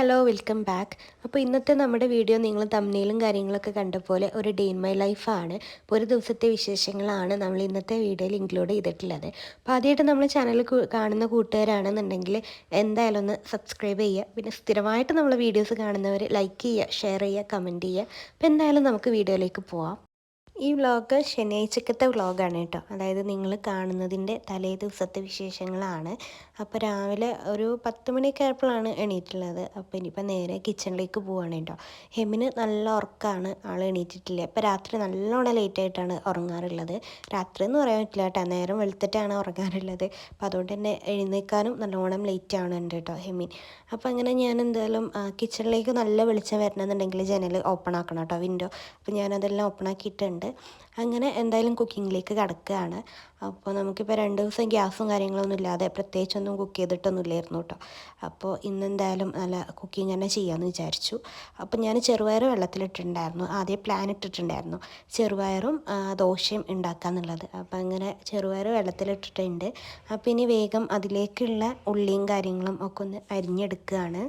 Hello welcome back. അപ്പോൾ ഇന്നത്തെ നമ്മുടെ വീഡിയോ നിങ്ങൾ തമ്മിലും കാര്യങ്ങളൊക്കെ കണ്ട പോലെ ഒരു ഡേ ഇൻ മൈ ലൈഫാണ്. അപ്പോൾ ഒരു ദിവസത്തെ വിശേഷങ്ങളാണ് നമ്മൾ ഇന്നത്തെ വീഡിയോയിൽ ഇൻക്ലൂഡ് ചെയ്തിട്ടുള്ളത്. അപ്പോൾ ആദ്യമായിട്ട് നമ്മൾ ചാനൽ കാണുന്ന കൂട്ടുകാരാണെന്നുണ്ടെങ്കിൽ എന്തായാലും ഒന്ന് സബ്സ്ക്രൈബ് ചെയ്യുക. പിന്നെ സ്ഥിരമായിട്ട് നമ്മൾ വീഡിയോസ് കാണുന്നവർ ലൈക്ക് ചെയ്യുക ഷെയർ ചെയ്യുക കമന്റ് ചെയ്യുക. അപ്പോൾ എന്തായാലും നമുക്ക് വീഡിയോയിലേക്ക് പോവാം. ഈ വ്ളോഗ് ശനിയാഴ്ചക്കത്തെ വ്ളോഗാണ് കേട്ടോ. അതായത് നിങ്ങൾ കാണുന്നതിന്റെ തലേ ദിവസത്തെ വിശേഷങ്ങളാണ്. അപ്പോൾ രാവിലെ ഒരു പത്ത് മണിയൊക്കെ ആയപ്പോഴാണ് എണീറ്റുള്ളത്. അപ്പോൾ ഇനിയിപ്പോൾ നേരെ കിച്ചണിലേക്ക് പോവുകയാണ് കേട്ടോ. ഹെമിന് നല്ല ഉറക്കമാണ് ആൾ എണീറ്റിട്ടില്ല. അപ്പോൾ രാത്രി നല്ലോണം ലേറ്റായിട്ടാണ് ഉറങ്ങാറുള്ളത്. രാത്രി എന്ന് പറയാൻ പറ്റില്ല കേട്ടോ. നേരം വെളുത്തിട്ടാണ് ഉറങ്ങാറുള്ളത്. അപ്പോൾ അതുകൊണ്ട് തന്നെ എഴുന്നേൽക്കാനും നല്ലോണം ലേറ്റ് ആവണുണ്ട് കേട്ടോ ഹെമിൻ അപ്പോൾ അങ്ങനെ ഞാൻ എന്തായാലും കിച്ചണിലേക്ക് നല്ല വെളിച്ചം വരണമെന്നുണ്ടെങ്കിൽ ജനൽ ഓപ്പൺ ആക്കണം കേട്ടോ വിൻഡോ അപ്പോൾ ഞാനതെല്ലാം ഓപ്പൺ ആക്കിയിട്ടുണ്ട്. അങ്ങനെ എന്തായാലും കുക്കിങ്ങിലേക്ക് കിടക്കുകയാണ്. അപ്പോൾ നമുക്കിപ്പോൾ രണ്ട് ദിവസം ഗ്യാസും കാര്യങ്ങളൊന്നും ഇല്ലാതെ പ്രത്യേകിച്ചൊന്നും കുക്ക് ചെയ്തിട്ടൊന്നും ഇല്ലായിരുന്നു കേട്ടോ. അപ്പോൾ ഇന്ന് എന്തായാലും നല്ല കുക്കിംഗ് തന്നെ ചെയ്യാമെന്ന് വിചാരിച്ചു. അപ്പോൾ ഞാൻ ചെറുപയർ വെള്ളത്തിലിട്ടിട്ടുണ്ടായിരുന്നു. ആദ്യം പ്ലാൻ ഇട്ടിട്ടുണ്ടായിരുന്നു. ചെറുപയറും ദോശയും ഉണ്ടാക്കാന്നുള്ളത് അപ്പോൾ അങ്ങനെ ചെറുപയർ വെള്ളത്തിലിട്ടിട്ടുണ്ട്. അപ്പോൾ ഇനി വേഗം അതിലേക്കുള്ള ഉള്ളിയും കാര്യങ്ങളും ഒക്കെ ഒന്ന് അരിഞ്ഞെടുക്കുകയാണ്.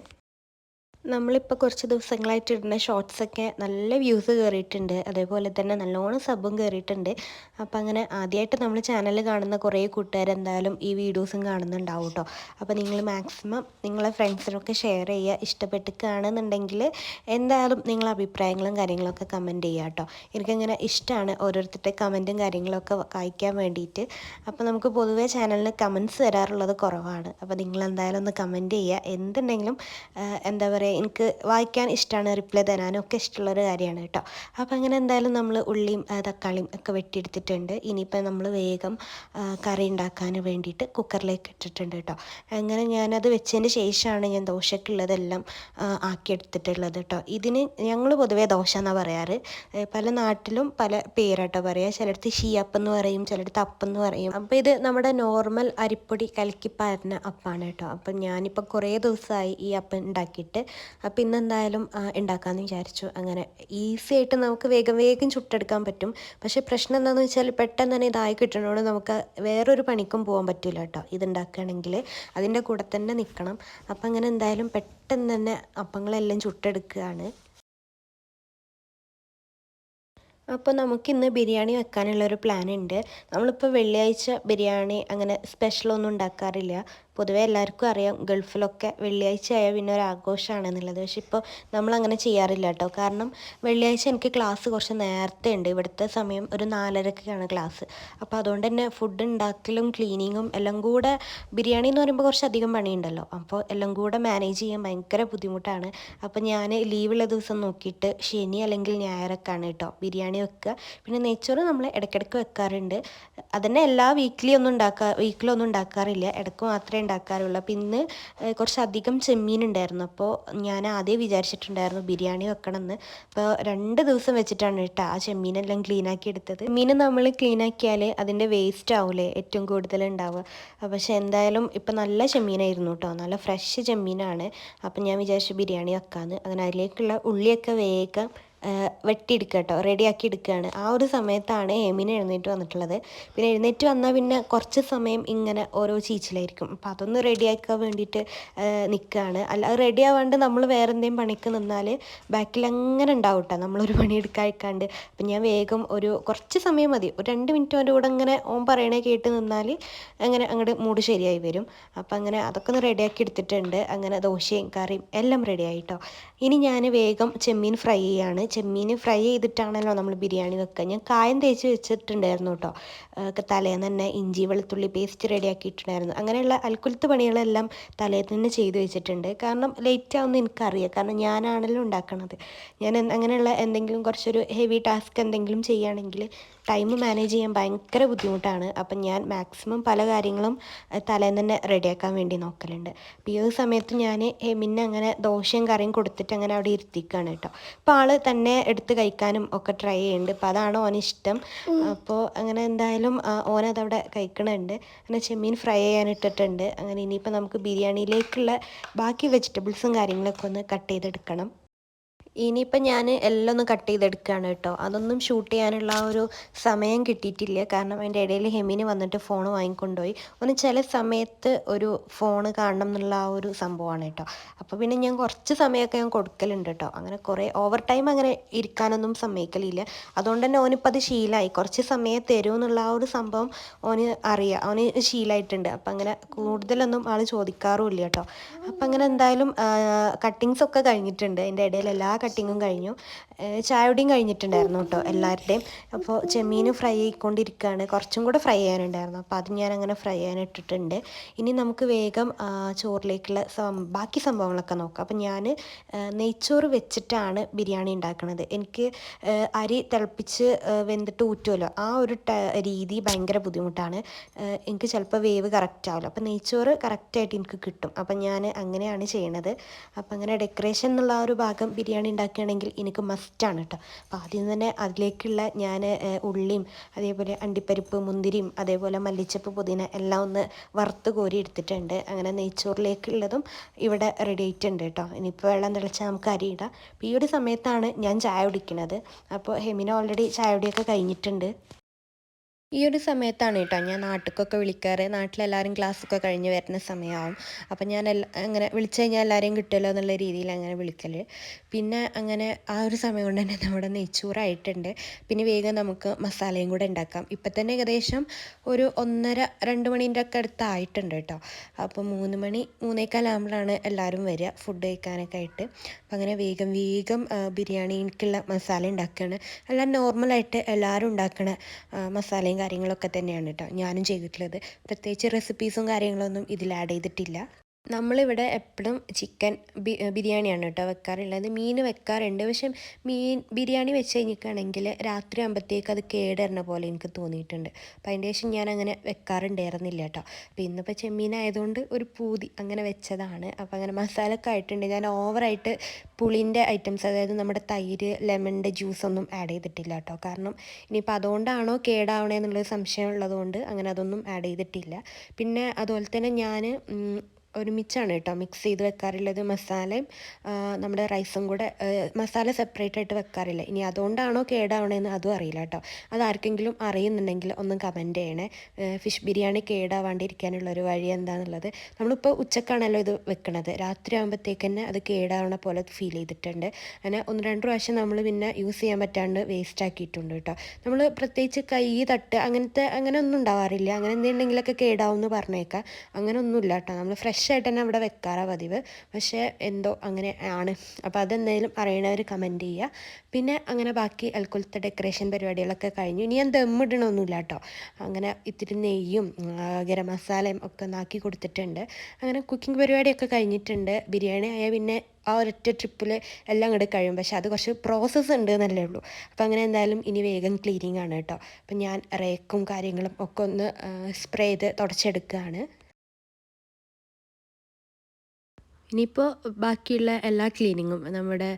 നമ്മളിപ്പോൾ കുറച്ച് ദിവസങ്ങളായിട്ട് ഇടുന്ന ഷോർട്സൊക്കെ നല്ല വ്യൂസ് കയറിയിട്ടുണ്ട് അതേപോലെ തന്നെ നല്ലോണം സബും കയറിയിട്ടുണ്ട് അപ്പം അങ്ങനെ ആദ്യമായിട്ട് നമ്മൾ ചാനൽ കാണുന്ന കുറേ കൂട്ടുകാർ എന്തായാലും ഈ വീഡിയോസും കാണുന്നുണ്ടാവും കേട്ടോ അപ്പോൾ നിങ്ങൾ മാക്സിമം നിങ്ങളെ ഫ്രണ്ട്സിനൊക്കെ ഷെയർ ചെയ്യുക. ഇഷ്ടപ്പെട്ട് കാണുന്നുണ്ടെങ്കിൽ എന്തായാലും നിങ്ങളെ അഭിപ്രായങ്ങളും കാര്യങ്ങളൊക്കെ കമന്റ് ചെയ്യുക കേട്ടോ എനിക്കങ്ങനെ ഇഷ്ടമാണ് ഓരോരുത്തരുടെ കമന്റും കാര്യങ്ങളൊക്കെ വായിക്കാൻ വേണ്ടിയിട്ട്. അപ്പോൾ നമുക്ക് പൊതുവേ ചാനലിന് കമൻസ് വരാറുള്ളത് കുറവാണ്. അപ്പോൾ നിങ്ങൾ എന്തായാലും ഒന്ന് കമന്റ് ചെയ്യുക. എന്തുണ്ടെങ്കിലും എന്താ പറയുക എനിക്ക് വായിക്കാൻ ഇഷ്ടമാണ് റിപ്ലൈ തരാനും ഒക്കെ ഇഷ്ടമുള്ളൊരു കാര്യമാണ് കേട്ടോ. അപ്പോൾ അങ്ങനെ എന്തായാലും നമ്മൾ ഉള്ളിയും തക്കാളിയും ഒക്കെ വെട്ടിയെടുത്തിട്ടുണ്ട്. ഇനിയിപ്പോൾ നമ്മൾ വേഗം കറി ഉണ്ടാക്കാൻ വേണ്ടിയിട്ട് കുക്കറിലേക്ക് ഇട്ടിട്ടുണ്ട് കേട്ടോ. അങ്ങനെ ഞാനത് വെച്ചതിന് ശേഷമാണ് ഞാൻ ദോശക്കുള്ളതെല്ലാം ആക്കിയെടുത്തിട്ടുള്ളത് കേട്ടോ. ഇതിന് ഞങ്ങൾ പൊതുവേ ദോശ എന്നാണ് പറയാറ്. പല നാട്ടിലും പല പേരാട്ടോ പറയുക ചിലടത്ത് ഷീയപ്പം എന്ന് പറയും ചിലടത്ത് അപ്പം എന്ന് പറയും. അപ്പോൾ ഇത് നമ്മുടെ നോർമൽ അരിപ്പൊടി കലക്കിപ്പാരുന്ന അപ്പാണ് കേട്ടോ. അപ്പം ഞാനിപ്പോൾ കുറേ ദിവസമായി ഈ അപ്പം ഉണ്ടാക്കിയിട്ട് അപ്പോൾ ഇന്നെന്തായാലും ഉണ്ടാക്കാമെന്ന് വിചാരിച്ചു. അങ്ങനെ ഈസി ആയിട്ട് നമുക്ക് വേഗം വേഗം ചുട്ടെടുക്കാൻ പറ്റും. പക്ഷേ പ്രശ്നം എന്താണെന്ന് വെച്ചാൽ പെട്ടെന്ന് തന്നെ ഇതായി കിട്ടുന്നതുകൊണ്ട് നമുക്ക് വേറൊരു പണിക്കും പോകാൻ പറ്റില്ല കേട്ടോ. ഇതുണ്ടാക്കുകയാണെങ്കിൽ അതിന്റെ കൂടെ തന്നെ നിൽക്കണം അപ്പം അങ്ങനെ എന്തായാലും പെട്ടെന്ന് തന്നെ അപ്പങ്ങളെല്ലാം ചുട്ടെടുക്കുകയാണ് അപ്പോൾ നമുക്കിന്ന് ബിരിയാണി വെക്കാനുള്ളൊരു പ്ലാൻ ഉണ്ട് നമ്മളിപ്പോൾ വെള്ളിയാഴ്ച ബിരിയാണി അങ്ങനെ സ്പെഷ്യലൊന്നും ഉണ്ടാക്കാറില്ല. പൊതുവേ എല്ലാവർക്കും അറിയാം ഗൾഫിലൊക്കെ വെള്ളിയാഴ്ച ആയാൽ പിന്നെ ഒരു ആഘോഷമാണെന്നുള്ളത് പക്ഷെ ഇപ്പോൾ നമ്മളങ്ങനെ ചെയ്യാറില്ല കേട്ടോ. കാരണം വെള്ളിയാഴ്ച എനിക്ക് ക്ലാസ് കുറച്ച് നേരത്തെ ഉണ്ട്. ഇവിടുത്തെ സമയം ഒരു നാലരക്കാണ് ക്ലാസ്. അപ്പോൾ അതുകൊണ്ട് തന്നെ ഫുഡ് ഉണ്ടാക്കലും ക്ലീനിങ്ങും എല്ലാം കൂടെ ബിരിയാണി എന്ന് പറയുമ്പോൾ കുറച്ച് അധികം പണിയുണ്ടല്ലോ. അപ്പോൾ എല്ലാം കൂടെ മാനേജ് ചെയ്യാൻ ഭയങ്കര ബുദ്ധിമുട്ടാണ്. അപ്പോൾ ഞാൻ ലീവുള്ള ദിവസം നോക്കിയിട്ട് ശനി അല്ലെങ്കിൽ ഞായറൊക്കെയാണ് കേട്ടോ ബിരിയാണി വെക്കുക. പിന്നെ നെയ്ച്ചോറ് നമ്മൾ ഇടയ്ക്കിടയ്ക്ക് വെക്കാറുണ്ട്. അതന്നെ എല്ലാ വീക്കിലി ഒന്നും ഉണ്ടാക്കാ വീക്കിലൊന്നും ഉണ്ടാക്കാറില്ല. ഇടയ്ക്ക് മാത്രമേ ഉണ്ടാക്കാറുള്ളൂ. അപ്പോൾ ഇന്ന് കുറച്ചധികം ചെമ്മീൻ ഉണ്ടായിരുന്നു അപ്പോൾ ഞാൻ ആദ്യം വിചാരിച്ചിട്ടുണ്ടായിരുന്നു ബിരിയാണി വെക്കണമെന്ന് അപ്പോൾ രണ്ട് ദിവസം വെച്ചിട്ടാണ് കേട്ടോ ആ ചെമ്മീനെല്ലാം ക്ലീനാക്കി എടുത്തത്. മീൻ നമ്മൾ ക്ലീനാക്കിയാൽ അതിന്റെ വേസ്റ്റ് ആവില്ലേ ഏറ്റവും കൂടുതൽ ഉണ്ടാവുക. പക്ഷേ എന്തായാലും ഇപ്പം നല്ല ചെമ്മീനായിരുന്നു കേട്ടോ നല്ല ഫ്രഷ് ചെമ്മീനാണ്. അപ്പം ഞാൻ വിചാരിച്ചു ബിരിയാണി വെക്കാമെന്ന് അങ്ങനെ അതിലേക്കുള്ള ഉള്ളിയൊക്കെ വേഗം വെട്ടിയെടുക്കുക കേട്ടോ റെഡിയാക്കി എടുക്കുകയാണ് ആ ഒരു സമയത്താണ് എമിന് എഴുന്നേറ്റ് വന്നിട്ടുള്ളത്. പിന്നെ എഴുന്നേറ്റ് വന്നാൽ പിന്നെ കുറച്ച് സമയം ഇങ്ങനെ ഓരോ ചീച്ചിലായിരിക്കും. അപ്പം അതൊന്ന് റെഡിയാക്കാൻ വേണ്ടിയിട്ട് നിൽക്കുകയാണ് അല്ല അത് റെഡി ആവാണ്ട് നമ്മൾ വേറെ എന്തെങ്കിലും പണിക്ക് നിന്നാൽ ബാക്കിൽ അങ്ങനെ ഉണ്ടാവും കേട്ടോ നമ്മളൊരു പണി എടുക്കാതിരിക്കാണ്ട് അപ്പം ഞാൻ വേഗം ഒരു കുറച്ച് സമയം മതി. ഒരു രണ്ട് മിനിറ്റ് അവന്റെ കൂടെ അങ്ങനെ ഓൻ പറയണേ കേട്ട് നിന്നാൽ അങ്ങനെ അങ്ങോട്ട് മൂഡ് ശരിയായി വരും. അപ്പം അങ്ങനെ അതൊക്കെ ഒന്ന് റെഡിയാക്കി എടുത്തിട്ടുണ്ട്. അങ്ങനെ ദോശയും കറിയും എല്ലാം റെഡിയായി കേട്ടോ ഇനി ഞാൻ വേഗം ചെമ്മീൻ ഫ്രൈ ചെയ്യാണ് ചെമ്മീൻ ഫ്രൈ ചെയ്തിട്ടാണല്ലോ നമ്മൾ ബിരിയാണി വെക്കുക ഞാൻ കായം തേച്ച് വെച്ചിട്ടുണ്ടായിരുന്നു കേട്ടോ തലേന്ന് തന്നെ ഇഞ്ചി വെളുത്തുള്ളി പേസ്റ്റ് റെഡിയാക്കിയിട്ടുണ്ടായിരുന്നു അങ്ങനെയുള്ള അൽക്കുലത്ത് പണികളെല്ലാം തലേന്ന് തന്നെ ചെയ്തു വെച്ചിട്ടുണ്ട്. കാരണം ലേറ്റ് ആവുമെന്ന് എനിക്കറിയാം. കാരണം ഞാനാണല്ലോ ഉണ്ടാക്കണത്. ഞാൻ അങ്ങനെയുള്ള എന്തെങ്കിലും കുറച്ചൊരു ഹെവി ടാസ്ക് എന്തെങ്കിലും ചെയ്യുകയാണെങ്കിൽ ടൈം മാനേജ് ചെയ്യാൻ ഭയങ്കര ബുദ്ധിമുട്ടാണ്. അപ്പം ഞാൻ മാക്സിമം പല കാര്യങ്ങളും തലേന്ന് തന്നെ റെഡിയാക്കാൻ വേണ്ടി നോക്കലുണ്ട്. അപ്പോൾ ഈ ഒരു സമയത്ത് ഞാൻ ഹെമിന് അങ്ങനെ ദോശയും കറിയും കൊടുത്തിട്ട് അങ്ങനെ അവിടെ ഇരുത്തിക്കുകയാണ് കേട്ടോ അപ്പോൾ ആൾ തന്നെ എടുത്ത് കഴിക്കാനും ഒക്കെ ട്രൈ ചെയ്യുന്നുണ്ട്. അപ്പോൾ അതാണ് ഓനിഷ്ടം. അപ്പോൾ അങ്ങനെ എന്തായാലും ഓനതവിടെ കഴിക്കണുണ്ട്. അങ്ങനെ ചെമ്മീൻ ഫ്രൈ ചെയ്യാൻ ഇട്ടിട്ടുണ്ട്. അങ്ങനെ ഇനിയിപ്പോൾ നമുക്ക് ബിരിയാണിയിലേക്കുള്ള ബാക്കി വെജിറ്റബിൾസും കാര്യങ്ങളൊക്കെ ഒന്ന് കട്ട് ചെയ്തെടുക്കണം. ഇനിയിപ്പം ഞാൻ എല്ലാം ഒന്ന് കട്ട് ചെയ്തെടുക്കുകയാണ് കേട്ടോ. അതൊന്നും ഷൂട്ട് ചെയ്യാനുള്ള ഒരു സമയം കിട്ടിയിട്ടില്ല. കാരണം അതിന്റെ ഇടയിൽ ഹെമിന് വന്നിട്ട് ഫോൺ വാങ്ങിക്കൊണ്ടുപോയി. ഒന്ന് ചില സമയത്ത് ഒരു ഫോൺ കാണണം എന്നുള്ള ആ ഒരു സംഭവമാണ് കേട്ടോ. അപ്പോൾ പിന്നെ ഞാൻ കുറച്ച് സമയമൊക്കെ ഞാൻ കൊടുക്കലുണ്ട് കേട്ടോ. അങ്ങനെ കുറേ ഓവർ ടൈം അങ്ങനെ ഇരിക്കാനൊന്നും സമ്മതിക്കലില്ല. അതുകൊണ്ട് തന്നെ ഓനിപ്പോൾ അത് ശീലമായി കുറച്ച് സമയം തരും എന്നുള്ള ആ ഒരു സംഭവം ഓന് അറിയാം. ഓന് ശീലമായിട്ടുണ്ട് അപ്പം അങ്ങനെ കൂടുതലൊന്നും ആൾ ചോദിക്കാറുമില്ല കേട്ടോ. അപ്പം അങ്ങനെ എന്തായാലും കട്ടിങ്സൊക്കെ കഴിഞ്ഞിട്ടുണ്ട്. അതിന്റെ ഇടയിൽ എല്ലാ കട്ടിങ്ങും കഴിഞ്ഞു. ചായയുടെയും കഴിഞ്ഞിട്ടുണ്ടായിരുന്നു കേട്ടോ എല്ലാവരുടെയും അപ്പോൾ ചെമ്മീൻ ഫ്രൈ ആയിക്കൊണ്ടിരിക്കുകയാണ് കുറച്ചും കൂടെ ഫ്രൈ ചെയ്യാനുണ്ടായിരുന്നു. അപ്പോൾ അത് ഞാൻ അങ്ങനെ ഫ്രൈ ചെയ്യാൻ ഇട്ടിട്ടുണ്ട്. ഇനി നമുക്ക് വേഗം ചോറിലേക്കുള്ള ബാക്കി സംഭവങ്ങളൊക്കെ നോക്കാം. അപ്പോൾ ഞാൻ നെയ്ച്ചോറ് വെച്ചിട്ടാണ് ബിരിയാണി ഉണ്ടാക്കുന്നത്. എനിക്ക് അരി തിളപ്പിച്ച് വെന്തിട്ട് ഊറ്റുമല്ലോ ആ ഒരു രീതി ഭയങ്കര ബുദ്ധിമുട്ടാണ്. എനിക്ക് ചിലപ്പോൾ വേവ് കറക്റ്റ് ആവില്ല. അപ്പോൾ നെയ്ച്ചോറ് കറക്റ്റായിട്ട് എനിക്ക് കിട്ടും. അപ്പം ഞാൻ അങ്ങനെയാണ് ചെയ്യണത്. അപ്പം അങ്ങനെ ഡെക്കറേഷൻ എന്നുള്ള ആ ഒരു ഭാഗം ബിരിയാണി ഉണ്ടാക്കുകയാണെങ്കിൽ എനിക്ക് മസ്റ്റാണ് കേട്ടോ അപ്പോൾ ആദ്യം തന്നെ അതിലേക്കുള്ള ഞാൻ ഉള്ളിയും അതേപോലെ അണ്ടിപ്പരിപ്പ് മുന്തിരിയും അതേപോലെ മല്ലിച്ചപ്പ് പുതിന എല്ലാം ഒന്ന് വറുത്ത് കോരി എടുത്തിട്ടുണ്ട്. അങ്ങനെ നെയ്ച്ചോറിലേക്കുള്ളതും ഇവിടെ റെഡി ആയിട്ടുണ്ട് കേട്ടോ ഇനിയിപ്പോൾ വെള്ളം തിളച്ചാൽ നമുക്ക് അരിയിടാം അപ്പോൾ ഈ ഒരു സമയത്താണ് ഞാൻ ചായ കുടിക്കുന്നത്. അപ്പോൾ ഹെമിന ഓൾറെഡി ചായ കുടിയൊക്കെ കഴിഞ്ഞിട്ടുണ്ട്. ഈ ഒരു സമയത്താണ് കേട്ടോ ഞാൻ നാട്ടിലേക്കൊക്കെ വിളിക്കാറ്. നാട്ടിലെല്ലാവരും ക്ലാസ്സൊക്കെ കഴിഞ്ഞ് വരുന്ന സമയമാവും അപ്പം ഞാൻ അങ്ങനെ വിളിച്ചു കഴിഞ്ഞാൽ എല്ലാവരെയും കിട്ടുമല്ലോ എന്നുള്ള രീതിയിൽ അങ്ങനെ വിളിക്കൽ പിന്നെ അങ്ങനെ ആ ഒരു സമയം കൊണ്ട് തന്നെ നമ്മുടെ നെയ്ച്ചോറായിട്ടുണ്ട്. പിന്നെ വേഗം നമുക്ക് മസാലയും കൂടെ ഉണ്ടാക്കാം. ഇപ്പം തന്നെ ഏകദേശം ഒരു ഒന്നര രണ്ട് മണീന്റെ ഒക്കെ അടുത്തായിട്ടുണ്ട് കേട്ടോ. അപ്പോൾ മൂന്ന് മണി മൂന്നേക്കാലാകുമ്പോഴാണ് എല്ലാവരും വരിക ഫുഡ് കഴിക്കാനൊക്കെ ആയിട്ട്. അപ്പം അങ്ങനെ വേഗം വേഗം ബിരിയാണിക്കുള്ള മസാല ഉണ്ടാക്കുകയാണ് എല്ലാം നോർമലായിട്ട് എല്ലാവരും ഉണ്ടാക്കണ മസാലയും കാര്യങ്ങളൊക്കെ തന്നെയാണ് കേട്ടോ ഞാനും ചെയ്തിട്ടുള്ളത്. പ്രത്യേകിച്ച് റെസിപ്പീസും കാര്യങ്ങളൊന്നും ഇതിൽ ആഡ് ചെയ്തിട്ടില്ല. നമ്മളിവിടെ എപ്പോഴും ചിക്കൻ ബിരിയാണിയാണ് കേട്ടോ വെക്കാറുള്ളത്. മീൻ വെക്കാറുണ്ട്. പക്ഷെ മീൻ ബിരിയാണി വെച്ച് കഴിഞ്ഞിട്ടാണെങ്കിൽ രാത്രി ആകുമ്പോഴത്തേക്ക് അത് കേടരണ പോലെ എനിക്ക് തോന്നിയിട്ടുണ്ട്. അപ്പം അതിന്റെ ശേഷം ഞാൻ അങ്ങനെ വെക്കാറുണ്ടായിരുന്നില്ല കേട്ടോ. അപ്പം ഇന്നിപ്പോൾ ചെമ്മീനായതുകൊണ്ട് ഒരു പൂതി അങ്ങനെ വെച്ചതാണ്. അപ്പം അങ്ങനെ മസാല ഒക്കെ ആയിട്ടുണ്ട്. ഞാൻ ഓവറായിട്ട് പുളിന്റെ ഐറ്റംസ് അതായത് നമ്മുടെ തൈര് ലെമണിന്റെ ജ്യൂസൊന്നും ആഡ് ചെയ്തിട്ടില്ല കേട്ടോ. കാരണം ഇനിയിപ്പോൾ അതുകൊണ്ടാണോ കേടാവണേ എന്നുള്ളൊരു സംശയം ഉള്ളതുകൊണ്ട് അങ്ങനെ അതൊന്നും ആഡ് ചെയ്തിട്ടില്ല. പിന്നെ അതുപോലെ തന്നെ ഞാൻ ഒരുമിച്ചാണ് കേട്ടോ മിക്സ് ചെയ്ത് വെക്കാറുള്ളത് മസാലയും നമ്മുടെ റൈസും കൂടെ മസാല സെപ്പറേറ്റ് ആയിട്ട് വെക്കാറില്ല. ഇനി അതുകൊണ്ടാണോ കേടാവണേന്ന് അതും അറിയില്ല കേട്ടോ. അതാർക്കെങ്കിലും അറിയുന്നുണ്ടെങ്കിൽ ഒന്ന് കമന്റ് ചെയ്യണേ. ഫിഷ് ബിരിയാണി കേടാവാണ്ടിരിക്കാനുള്ള ഒരു വഴി എന്താണെന്നുള്ളത് നമ്മളിപ്പോൾ ഉച്ചക്കാണല്ലോ ഇത് വെക്കണത്. രാത്രി ആകുമ്പോഴത്തേക്ക് തന്നെ അത് കേടാവണ പോലെ ഫീൽ ചെയ്തിട്ടുണ്ട്. അങ്ങനെ ഒന്ന് രണ്ട് പ്രാവശ്യം നമ്മൾ പിന്നെ യൂസ് ചെയ്യാൻ പറ്റാണ്ട് വേസ്റ്റ് ആക്കിയിട്ടുണ്ട് കേട്ടോ. നമ്മൾ പ്രത്യേകിച്ച് കൈ തട്ട് അങ്ങനത്തെ അങ്ങനെ ഒന്നും ഉണ്ടാവാറില്ല. അങ്ങനെ എന്തുണ്ടെങ്കിലൊക്കെ കേടാവും എന്ന് പറഞ്ഞേക്കാം. അങ്ങനെ ഒന്നുമില്ല കേട്ടോ. നമ്മൾ ഫ്രഷ് ഫ്രഷായിട്ട് തന്നെ അവിടെ വെക്കാറാണ് പതിവ്. പക്ഷേ എന്തോ അങ്ങനെ ആണ്. അപ്പോൾ അതെന്തായാലും അറിയണവർ കമന്റ് ചെയ്യുക പിന്നെ അങ്ങനെ ബാക്കി അൽക്കുലത്തെ ഡെക്കറേഷൻ പരിപാടികളൊക്കെ കഴിഞ്ഞു. ഇനി ഞാൻ ദമ്മിടണമൊന്നുമില്ല കേട്ടോ. അങ്ങനെ ഇത്തിരി നെയ്യും ഗരം മസാലയും ഒക്കെ നാക്കി കൊടുത്തിട്ടുണ്ട്. അങ്ങനെ കുക്കിംഗ് പരിപാടിയൊക്കെ കഴിഞ്ഞിട്ടുണ്ട്. ബിരിയാണി ആയാൽ പിന്നെ ആ ഒരൊറ്റ ട്രിപ്പിൽ എല്ലാം അങ്ങോട്ട് കഴിയും. പക്ഷേ അത് കുറച്ച് പ്രോസസ്സ് ഉണ്ട് എന്നല്ലേ ഉള്ളൂ. അപ്പോൾ അങ്ങനെ എന്തായാലും ഇനി വേഗം ക്ലീനിങ് ആണ് കേട്ടോ. അപ്പം ഞാൻ റേക്കും കാര്യങ്ങളും ഒക്കെ ഒന്ന് സ്പ്രേ ചെയ്ത് തുടച്ചെടുക്കുകയാണ് ഇനിയിപ്പോൾ ബാക്കിയുള്ള എല്ലാ ക്ലീനിങ്ങും നമ്മുടെ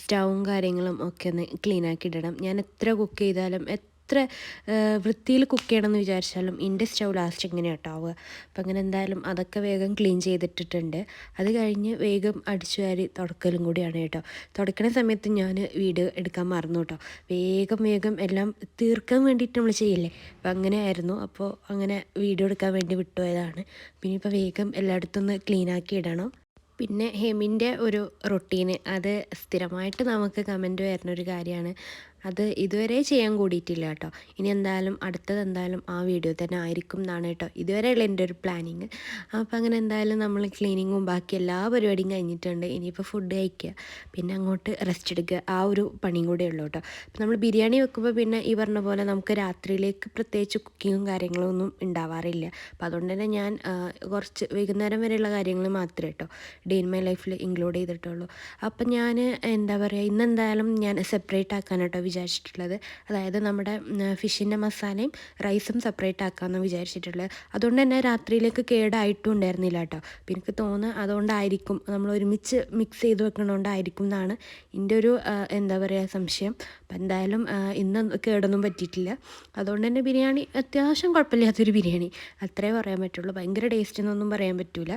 സ്റ്റൗവും കാര്യങ്ങളും ഒക്കെ ഒന്ന് ഇടണം. ഞാൻ എത്ര കുക്ക് ചെയ്താലും എത്ര വൃത്തിയിൽ കുക്ക് ചെയ്യണമെന്ന് വിചാരിച്ചാലും എന്റെ സ്റ്റൗ ലാസ്റ്റ് ഇങ്ങനെ ഉണ്ടാവുക അപ്പം അങ്ങനെ എന്തായാലും അതൊക്കെ വേഗം ക്ലീൻ ചെയ്തിട്ടിട്ടുണ്ട്. അത് കഴിഞ്ഞ് വേഗം അടിച്ചു വാരി തുടക്കലും കൂടിയാണ് കേട്ടോ. തുടക്കണ സമയത്ത് ഞാൻ വീഡിയോ എടുക്കാൻ മറന്നു കേട്ടോ. വേഗം വേഗം എല്ലാം തീർക്കാൻ വേണ്ടിയിട്ട് നമ്മൾ ചെയ്യില്ലേ? അപ്പം അങ്ങനെ ആയിരുന്നു. അപ്പോൾ അങ്ങനെ വീഡിയോ എടുക്കാൻ വേണ്ടി വിട്ടുപോയതാണ്. പിന്നെ ഇപ്പോൾ വേഗം എല്ലായിടത്തും ഒന്ന് ക്ലീനാക്കി ഇടണം. പിന്നെ ഹെമിന്റെ ഒരു റൊട്ടീന് അത് സ്ഥിരമായിട്ട് നമുക്ക് കമന്റ് വരുന്ന ഒരു കാര്യമാണ്. അത് ഇതുവരെ ചെയ്യാൻ കൂടിയിട്ടില്ല കേട്ടോ. ഇനി എന്തായാലും അടുത്തത് എന്തായാലും ആ വീഡിയോ തന്നെ ആയിരിക്കും എന്നാണ് കേട്ടോ. ഇതുവരെയുള്ള എന്റെ ഒരു പ്ലാനിങ് അപ്പോൾ അങ്ങനെ എന്തായാലും നമ്മൾ ക്ലീനിങ്ങും ബാക്കി എല്ലാ പരിപാടിയും കഴിഞ്ഞിട്ടുണ്ട്. ഇനിയിപ്പോൾ ഫുഡ് കഴിക്കുക. പിന്നെ അങ്ങോട്ട് റെസ്റ്റ് എടുക്കുക. ആ ഒരു പണിയും കൂടെ ഉള്ളൂ കേട്ടോ. അപ്പോൾ നമ്മൾ ബിരിയാണി വെക്കുമ്പോൾ പിന്നെ ഈ പറഞ്ഞ പോലെ നമുക്ക് രാത്രിയിലേക്ക് പ്രത്യേകിച്ച് കുക്കിങ്ങും കാര്യങ്ങളും ഒന്നും ഉണ്ടാവാറില്ല. അപ്പോൾ അതുകൊണ്ട് തന്നെ ഞാൻ കുറച്ച് വൈകുന്നേരം വരെയുള്ള കാര്യങ്ങൾ മാത്രമേ കേട്ടോ ഡേ ഇൻ മൈ ലൈഫിൽ ഇൻക്ലൂഡ് ചെയ്തിട്ടുള്ളൂ. അപ്പം ഞാൻ എന്താ പറയുക ഇന്നെന്തായാലും ഞാൻ സെപ്പറേറ്റ് ആക്കാൻ വിചാരിച്ചിട്ടുള്ളത്. അതായത് നമ്മുടെ ഫിഷിന്റെ മസാലയും റൈസും സെപ്പറേറ്റ് ആക്കാമെന്ന് വിചാരിച്ചിട്ടുള്ളത്. അതുകൊണ്ട് തന്നെ രാത്രിയിലേക്ക് കേടായിട്ടും ഉണ്ടായിരുന്നില്ല കേട്ടോ. അപ്പം എനിക്ക് തോന്നുന്നു അതുകൊണ്ടായിരിക്കും നമ്മൾ ഒരുമിച്ച് മിക്സ് ചെയ്ത് വെക്കണോണ്ടായിരിക്കും എന്നാണ് എന്റെ ഒരു എന്താ പറയുക സംശയം. അപ്പം എന്തായാലും ഇന്ന് കേടൊന്നും പറ്റിയിട്ടില്ല. അതുകൊണ്ട് തന്നെ ബിരിയാണി അത്യാവശ്യം കുഴപ്പമില്ലാത്തൊരു ബിരിയാണി. അത്രേ പറയാൻ പറ്റുള്ളൂ. ഭയങ്കര ടേസ്റ്റ് എന്നൊന്നും പറയാൻ പറ്റില്ല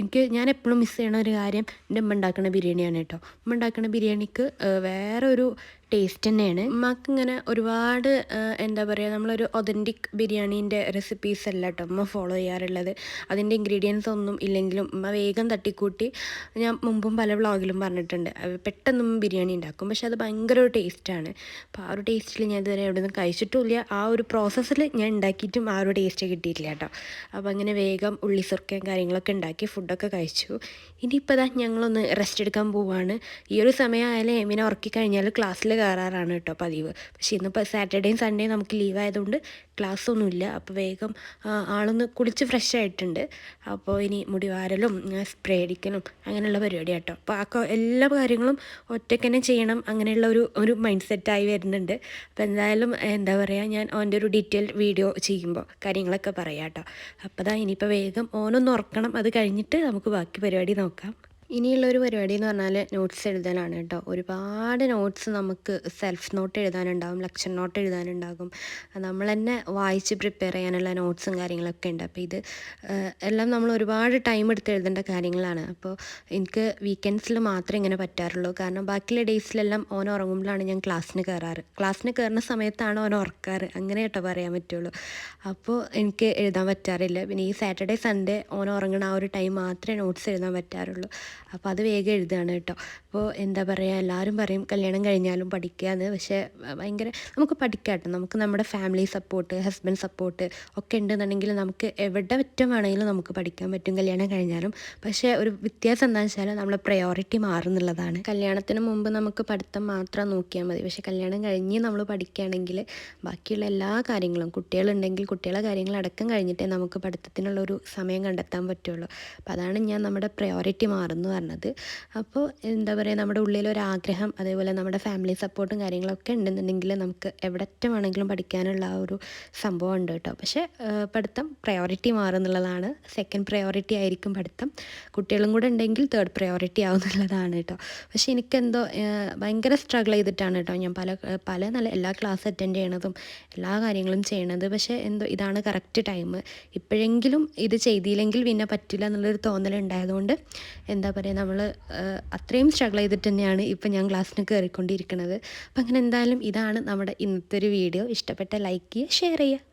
എനിക്ക് ഞാൻ എപ്പോഴും മിസ് ചെയ്യണ ഒരു കാര്യം എന്റെ ഉമ്മ ഉണ്ടാക്കുന്ന ബിരിയാണിയാണ് കേട്ടോ. ഉമ്മ ഉണ്ടാക്കുന്ന ബിരിയാണിക്ക് വേറെ ഒരു ടേസ്റ്റ് തന്നെയാണ്. ഉമ്മക്ക് ഇങ്ങനെ ഒരുപാട് എന്താ പറയുക നമ്മളൊരു ഒതന്റിക് ബിരിയാണീന്റെ റെസിപ്പീസ് അല്ല കേട്ടോ ഉമ്മ ഫോളോ ചെയ്യാറുള്ളത്. അതിന്റെ ഇൻഗ്രീഡിയൻസ് ഒന്നും ഇല്ലെങ്കിലും ഉമ്മ വേഗം തട്ടിക്കൂട്ടി. ഞാൻ മുമ്പും പല വ്ളോഗിലും പറഞ്ഞിട്ടുണ്ട്. പെട്ടെന്നും ബിരിയാണി ഉണ്ടാക്കും. പക്ഷെ അത് ഭയങ്കര ഒരു ടേസ്റ്റാണ് അപ്പോൾ ആ ഒരു ടേസ്റ്റിൽ ഞാൻ ഇതുവരെ എവിടെ നിന്ന് കഴിച്ചിട്ടുമില്ല. ആ ഒരു പ്രോസസ്സിൽ ഞാൻ ഉണ്ടാക്കിയിട്ടും ആ ഒരു ടേസ്റ്റ് കിട്ടിയിട്ടില്ല കേട്ടോ അപ്പോൾ അങ്ങനെ വേഗം ഉള്ളി സുർക്കയും കാര്യങ്ങളൊക്കെ ഉണ്ടാക്കി ഫുഡൊക്കെ കഴിച്ചു. ഇനിയിപ്പോൾ ഞങ്ങളൊന്ന് റെസ്റ്റ് എടുക്കാൻ പോവാണ്. ഈ ഒരു സമയമായാലും എമിനെ ഉറക്കി കഴിഞ്ഞാൽ ക്ലാസ്സിൽ കയറാറാണ് കേട്ടോ പതിവ്. പക്ഷേ ഇന്നിപ്പോൾ സാറ്റർഡേയും സൺഡേയും നമുക്ക് ലീവായതുകൊണ്ട് ക്ലാസ് ഒന്നുമില്ല അപ്പോൾ വേഗം ആളൊന്ന് കുളിച്ച് ഫ്രഷ് ആയിട്ടുണ്ട് അപ്പോൾ ഇനി മുടിവാരലും സ്പ്രേ അടിക്കലും അങ്ങനെയുള്ള പരിപാടി കേട്ടോ. അപ്പോൾ ആ എല്ലാ കാര്യങ്ങളും ഒറ്റയ്ക്ക് തന്നെ ചെയ്യണം അങ്ങനെയുള്ള ഒരു ഒരു മൈൻഡ് സെറ്റായി വരുന്നുണ്ട്. അപ്പോൾ എന്തായാലും എന്താ പറയുക ഞാൻ ഓന്റെ ഒരു ഡീറ്റെയിൽ വീഡിയോ ചെയ്യുമ്പോൾ കാര്യങ്ങളൊക്കെ പറയാം കേട്ടോ. അപ്പോൾ ദാ ഇനിയിപ്പോൾ വേഗം ഓനൊന്ന് ഉറക്കണം. അത് കഴിഞ്ഞിട്ട് നമുക്ക് ബാക്കി പരിപാടി നോക്കാം. ഇനിയുള്ളൊരു പരിപാടി എന്ന് പറഞ്ഞാൽ നോട്ട്സ് എഴുതാനാണ് കേട്ടോ. ഒരുപാട് നോട്ട്സ് നമുക്ക് സെൽഫ് നോട്ട് എഴുതാനുണ്ടാകും ലക്ഷൻ നോട്ട് എഴുതാനുണ്ടാകും. നമ്മൾ തന്നെ വായിച്ച് പ്രിപ്പയർ ചെയ്യാനുള്ള നോട്ട്സും കാര്യങ്ങളൊക്കെ ഉണ്ട്. അപ്പോൾ ഇത് എല്ലാം നമ്മൾ ഒരുപാട് ടൈം എടുത്ത് എഴുതേണ്ട കാര്യങ്ങളാണ്. അപ്പോൾ എനിക്ക് വീക്കെൻഡ്സിൽ മാത്രമേ ഇങ്ങനെ പറ്റാറുള്ളൂ. കാരണം ബാക്കിയുള്ള ഡേയ്സിലെല്ലാം ഓൻ ഉറങ്ങുമ്പോഴാണ് ഞാൻ ക്ലാസ്സിന് കയറാറ് ക്ലാസ്സിന് കയറുന്ന സമയത്താണ് ഓൻ ഉറക്കാറ്. അങ്ങനെ കേട്ടോ പറയാൻ പറ്റുള്ളൂ. അപ്പോൾ എനിക്ക് എഴുതാൻ പറ്റാറില്ല. പിന്നെ ഈ സാറ്റർഡേ സൺഡേ ഓൻ ഉറങ്ങുന്ന ആ ഒരു ടൈം മാത്രമേ നോട്ട്സ് എഴുതാൻ പറ്റാറുള്ളൂ. അപ്പോൾ അത് വേഗം എഴുതുകയാണ് കേട്ടോ. അപ്പോൾ എന്താ പറയുക എല്ലാവരും പറയും കല്യാണം കഴിഞ്ഞാലും പഠിക്കുകയെന്ന് പക്ഷേ ഭയങ്കര നമുക്ക് പഠിക്കാം കേട്ടോ. നമുക്ക് നമ്മുടെ ഫാമിലി സപ്പോർട്ട് ഹസ്ബൻഡ് സപ്പോർട്ട് ഒക്കെ ഉണ്ടെന്നുണ്ടെങ്കിൽ നമുക്ക് എവിടെ പറ്റും വേണമെങ്കിലും നമുക്ക് പഠിക്കാൻ പറ്റും കല്യാണം കഴിഞ്ഞാലും. പക്ഷേ ഒരു വ്യത്യാസം എന്താണെന്ന് വെച്ചാൽ നമ്മളെ പ്രയോറിറ്റി മാറുന്നുള്ളതാണ്. കല്യാണത്തിന് മുമ്പ് നമുക്ക് പഠിത്തം മാത്രം നോക്കിയാൽ മതി. പക്ഷേ കല്യാണം കഴിഞ്ഞ് നമ്മൾ പഠിക്കുകയാണെങ്കിൽ ബാക്കിയുള്ള എല്ലാ കാര്യങ്ങളും കുട്ടികളുണ്ടെങ്കിൽ കുട്ടികളെ കാര്യങ്ങളടക്കം കഴിഞ്ഞിട്ടേ നമുക്ക് പഠിത്തത്തിനുള്ള ഒരു സമയം കണ്ടെത്താൻ പറ്റുള്ളൂ. അപ്പോൾ അതാണ് ഞാൻ നമ്മുടെ പ്രയോറിറ്റി മാറുന്നു പറഞ്ഞത്. അപ്പോൾ എന്താ പറയുക നമ്മുടെ ഉള്ളിലൊരാഗ്രഹം അതേപോലെ നമ്മുടെ ഫാമിലി സപ്പോർട്ടും കാര്യങ്ങളൊക്കെ ഉണ്ടെന്നുണ്ടെങ്കിൽ നമുക്ക് എവിടറ്റം വേണമെങ്കിലും പഠിക്കാനുള്ള ആ ഒരു സംഭവം ഉണ്ട് കേട്ടോ. പക്ഷേ പഠിത്തം പ്രയോറിറ്റി മാറുന്നുള്ളതാണ് സെക്കൻഡ് പ്രയോറിറ്റി ആയിരിക്കും പഠിത്തം. കുട്ടികളും കൂടെ ഉണ്ടെങ്കിൽ തേർഡ് പ്രയോറിറ്റി ആവുന്നുള്ളതാണ് കേട്ടോ. പക്ഷേ എനിക്കെന്തോ ഭയങ്കര സ്ട്രഗിൾ ചെയ്തിട്ടാണ് കേട്ടോ ഞാൻ പല പല നല്ല എല്ലാ ക്ലാസ് അറ്റൻഡ് ചെയ്യണതും എല്ലാ കാര്യങ്ങളും ചെയ്യണത്. പക്ഷേ എന്തോ ഇതാണ് കറക്റ്റ് ടൈം ഇപ്പോഴെങ്കിലും ഇത് ചെയ്തില്ലെങ്കിൽ പിന്നെ പറ്റില്ല എന്നുള്ളൊരു തോന്നലുണ്ടായതുകൊണ്ട് എന്താ പറയുക നമ്മൾ അത്രയും സ്ട്രഗിൾ ചെയ്തിട്ട് തന്നെയാണ് ഇപ്പം ഞാൻ ക്ലാസ്സിന് കയറിക്കൊണ്ടിരിക്കുന്നത് അപ്പം അങ്ങനെ എന്തായാലും ഇതാണ് നമ്മുടെ ഇന്നത്തെ ഒരു വീഡിയോ. ഇഷ്ടപ്പെട്ട ലൈക്ക് ചെയ്യുക ഷെയർ ചെയ്യുക.